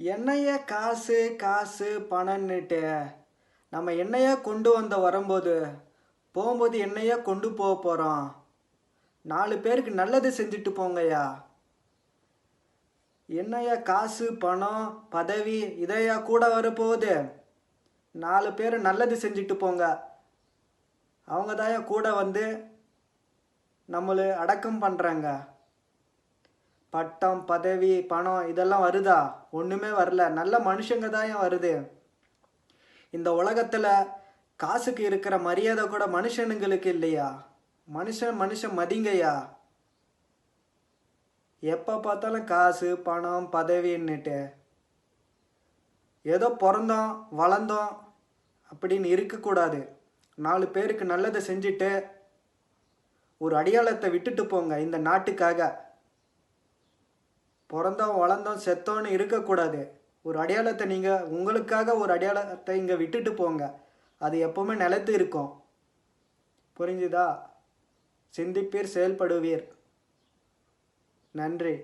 என்னைய காசு காசு பணம்னுட்டு நம்ம என்னையா கொண்டு வந்த வரும்போது போகும்போது என்னையா கொண்டு போக போகிறோம் நாலு பேருக்கு நல்லது செஞ்சுட்டு போங்கய்யா. என்னையா காசு பணம் பதவி இதையா கூட வரப்போகுது. நாலு பேர் நல்லது செஞ்சுட்டு போங்க. அவங்க தான் கூட வந்து நம்மளை அடக்கம் பண்ணுறாங்க பட்டம் பதவி பணம் இதெல்லாம் வருதா? ஒன்றுமே வரல. நல்ல மனுஷங்க தான் ஏன் வருது? இந்த உலகத்தில் காசுக்கு இருக்கிற மரியாதை கூட மனுஷனுங்களுக்கு இல்லையா? மனுஷன் மனுஷன் மதிங்கய்யா எப்போ பார்த்தாலும் காசு பணம் பதவின்னுட்டு. ஏதோ பிறந்தோம் வளர்ந்தோம் அப்படின்னு இருக்கக்கூடாது. நாலு பேருக்கு நல்லதை செஞ்சுட்டு ஒரு அடையாளத்தை விட்டுட்டு போங்க இந்த நாட்டுக்காக. பிறந்தோம் வளர்ந்தோம் செத்தோன்னு இருக்கக்கூடாது. ஒரு அடையாளத்தை நீங்கள் உங்களுக்காக ஒரு அடையாளத்தை இங்கே விட்டுட்டு போங்க. அது எப்போவுமே நிலைத்து இருக்கும். புரிஞ்சுதா? சிந்திப்பீர் செயல்படுவீர். நன்றி.